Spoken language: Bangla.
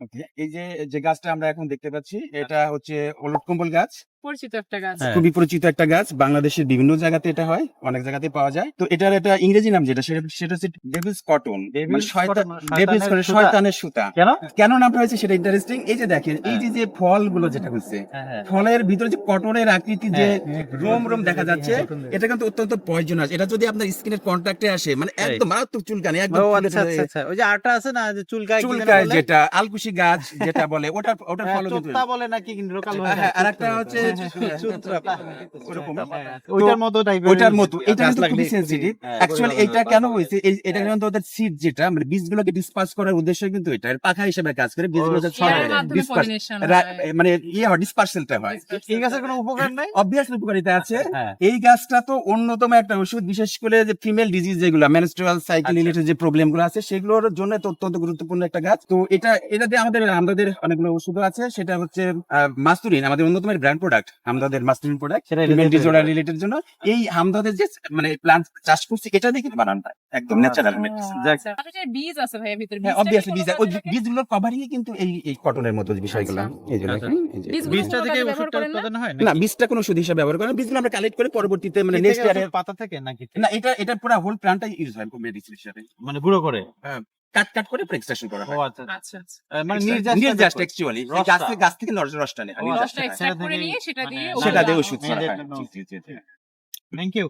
ওকে এই যে যে গাছটা আমরা এখন দেখতে পাচ্ছি এটা হচ্ছে ওলট কম্বল গাছ। পরিচিত একটা গাছ। হ্যাঁ। খুবই পরিচিত একটা গাছ। বাংলাদেশের বিভিন্ন জায়গাতে এটা হয় অনেক জায়গাতে পাওয়া যায়। তো এটার একটা ইংরেজি নাম যেটা সেটা সেটা হচ্ছে ডেভিলস কটন মানে ডেভিলস শয়তানের সুতা। শয়তানের সুতা। কেন? কেন নামটা হয়েছে সেটা ইন্টারেস্টিং এই যে দেখেন এই যে যে ফলগুলো যেটা হচ্ছে হ্যাঁ হ্যাঁ। ফলের ভিতরে যে কটনের আকৃতি যে। রোম রোম দেখা যাচ্ছে এটা কিন্তু অত্যন্ত পয়জনাস এটা যদি আপনার স্কিনের কন্ট্যাক্টে আসে মানে একদম মারাত্মক চুলকানি একদম আচ্ছা আচ্ছা আচ্ছা। ওই যে আটা আছে না যে চুলকায় চুলকায় যেটা আলকুশি গাছ যেটা বলে ওটা ওটার হ্যাঁ, ফল কিন্তু বলে নাকি লোকাল আর একটা হচ্ছে। ওইটার মতো ওইটার মতো এটা গাছ কিন্তু লাগলে- খুবই সেনসিটিভ হ্যাঁ, অ্যাকচুয়ালি এটা কেন হয়েছে? এই- এটা কিন্তু ওদের সিড যেটা? মানে বীজগুলোকে ডিসপার্স করার উদ্দেশ্য কিন্তু এটা। পাখা হিসেবে কাজ করে বীজগুলো যাতে ও, ছড়ায় এর মাধ্যমে disperse- pollination রা- হয়। মানে ইয়ে হয় ডিসপার্সেলটা হয়। এই গাছের কোনো উপকার নাই? অবভিয়াসলি উপকারিতা আছে। হ্যাঁ। এই গাছটা তো অন্যতম একটা ওষুধ বিশেষ করে যে ফিমেল ডিজিজ যেগুলো মেনস্ট্রুয়াল সাইকেল আচ্ছা। রিলেটেড যে প্রবলেমগুলো আছে সেগুলোর জন্য অত্যন্ত গুরুত্বপূর্ণ একটা গাছ। তো এটা এটাতে আমাদের আমাদের অনেকগুলো ওষুধ আছে। সেটা হচ্ছে মাস্তুরিন আমাদের অন্যতম ব্র্যান্ড প্রোডাক্ট প্রোডাক্ট সেটা ফিমেল related ডিজঅর্ডার করে। রিলেটেড জন্য এই হামদাদের যে মানে প্লান্ট চাষ করছি এটা কিন্তু বানানটা একদম ন্যাচারাল যাক। আচ্ছা। আচ্ছা, বীজ আছে ভাইয়া ভিতরে হ্যাঁ অবভিয়াসলি বীজ কাজে ওই বীজগুলোর কভারিং কিন্তু এই এই কটনের মতো বিষয়গুলো। এই যে আচ্ছা। দেখেন, এই যে- বীজগুলো বীজটা থেকে ওষুধটা না? উৎপাদন হয় না বীজটা কোনো ওষুধ হিসাবে ব্যবহার করেন বীজগুলো আমরা কালেক্ট করে পরবর্তীতে মানে নেক্সট ইয়ারে পাতা থেকে নাকি? না এটা এটা পুরো হোল প্ল্যান্টটাই ইউজ হয় মেডিসিন হিসাবে। মানে গুঁড়ো করে? কাট কাট করে এক্সট্রাকশন করা ও হয়। আচ্ছা আচ্ছা। আচ্ছা। আহ, মানে নির্যাস নির্যাস অ্যাকচুয়ালি গাছ থেকে গাছ থেকে নেয়। ও, রসটা হয়। করে নিয়ে। সেটা মানে দিয়ে সেটা দিয়ে ওষুধ। Thank you